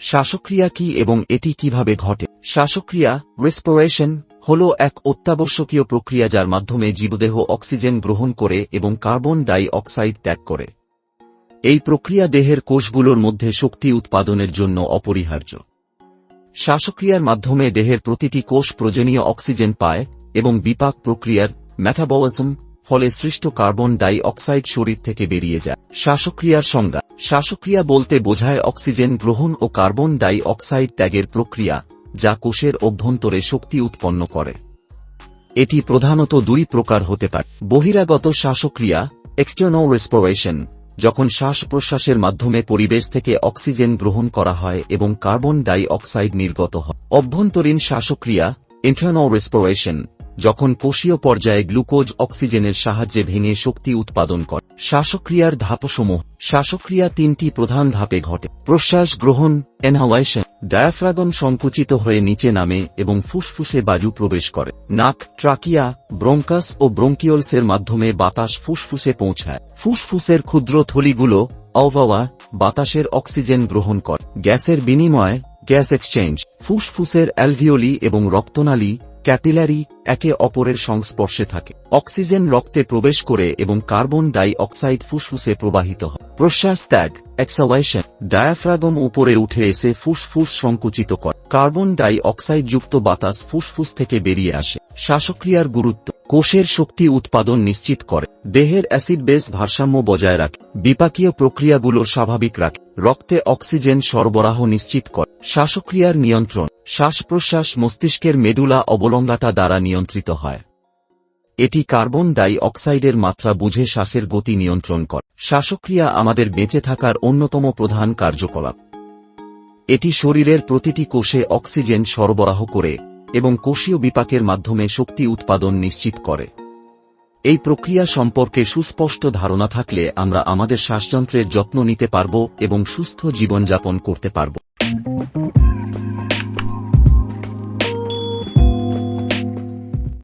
শ্বাসক্রিয়া কি এবং এটি কীভাবে ঘটে? শ্বাসক্রিয়া রেসপিরেশন হল এক অত্যাবশ্যকীয় প্রক্রিয়া যার মাধ্যমে জীবদেহ অক্সিজেন গ্রহণ করে এবং কার্বন ডাই অক্সাইড ত্যাগ করে। এই প্রক্রিয়া দেহের কোষগুলোর মধ্যে শক্তি উৎপাদনের জন্য অপরিহার্য। শ্বাসক্রিয়ার মাধ্যমে দেহের প্রতিটি কোষ প্রয়োজনীয় অক্সিজেন পায় এবং বিপাক প্রক্রিয়ার ম্যাটাবলিজম ফলে সৃষ্ট কার্বন ডাই অক্সাইড শরীর থেকে বেরিয়ে যায়। শ্বাসক্রিয়ার সংজ্ঞা শ্বাসক্রিয়া বলতে বোঝায় অক্সিজেন গ্রহণ ও কার্বন ডাই অক্সাইড ত্যাগের প্রক্রিয়া, যা কোষের অভ্যন্তরে শক্তি উৎপন্ন করে। এটি প্রধানত দুই প্রকার হতে পারে। বহিরাগত শ্বাসক্রিয়া এক্সটার্নাল রেসপিরেশন যখন শ্বাস প্রশ্বাসের মাধ্যমে পরিবেশ থেকে অক্সিজেন গ্রহণ করা হয় এবং কার্বন ডাই অক্সাইড নির্গত হয়। অভ্যন্তরীণ শ্বাসক্রিয়া ইন্টারনাল রেসপিরেশন যখন কোষীয় পর্যায়ে গ্লুকোজ অক্সিজেনের সাহায্যে ভেঙে শক্তি উৎপাদন করে। শ্বাসক্রিয়ার ধাপসমূহ। শ্বাসক্রিয়া তিনটি প্রধান ধাপে ঘটে। প্রশ্বাস গ্রহণ এনহাওয়াইশন ডায়াফ্রাগম সংকুচিত হয়ে নিচে নামে এবং ফুসফুসে বায়ু প্রবেশ করে। নাক ট্রাকিয়া ব্রঙ্কাস ও ব্রঙ্কিওলসের মাধ্যমে বাতাস ফুসফুসে পৌঁছায়। ফুসফুসের ক্ষুদ্র থলিগুলো অওয়াওয়া বাতাসের অক্সিজেন গ্রহণ করে। গ্যাসের বিনিময়ে গ্যাস এক্সচেঞ্জ। ফুসফুসের অ্যালভিওলি এবং রক্তনালী ক্যাপিলারি একে অপরের সংস্পর্শে থাকে। অক্সিজেন রক্তে প্রবেশ করে এবং কার্বন ডাই অক্সাইড ফুসফুসে প্রবাহিত হয়। প্রশ্বাস ত্যাগ এক্সাওয়াইশন ডায়াফ্রাগম উপরে উঠে এসে ফুসফুস সংকুচিত করে। কার্বন ডাই অক্সাইড যুক্ত বাতাস ফুসফুস থেকে বেরিয়ে আসে। শ্বাসক্রিয়ার গুরুত্ব, কোষের শক্তি উৎপাদন নিশ্চিত করে। দেহের অ্যাসিড বেস ভারসাম্য বজায় রাখে। বিপাকীয় প্রক্রিয়াগুলো স্বাভাবিক রাখে। রক্তে অক্সিজেন সরবরাহ নিশ্চিত করে। শ্বাসক্রিয়ার নিয়ন্ত্রণ শ্বাস প্রশ্বাস মস্তিষ্কের মেডুলা অবলম্বাটা দ্বারা নিয়ন্ত্রিত হয়। এটি কার্বন ডাই অক্সাইডের মাত্রা বুঝে শ্বাসের গতি নিয়ন্ত্রণ করে। শ্বাসক্রিয়া আমাদের বেঁচে থাকার অন্যতম প্রধান কার্যকলাপ। এটি শরীরের প্রতিটি কোষে অক্সিজেন সরবরাহ করে এবং কোষীয় বিপাকের মাধ্যমে শক্তি উৎপাদন নিশ্চিত করে। এই প্রক্রিয়া সম্পর্কে সুস্পষ্ট ধারণা থাকলে আমরা আমাদের শ্বাসযন্ত্রের যত্ন নিতে পারব এবং সুস্থ জীবনযাপন করতে পারব।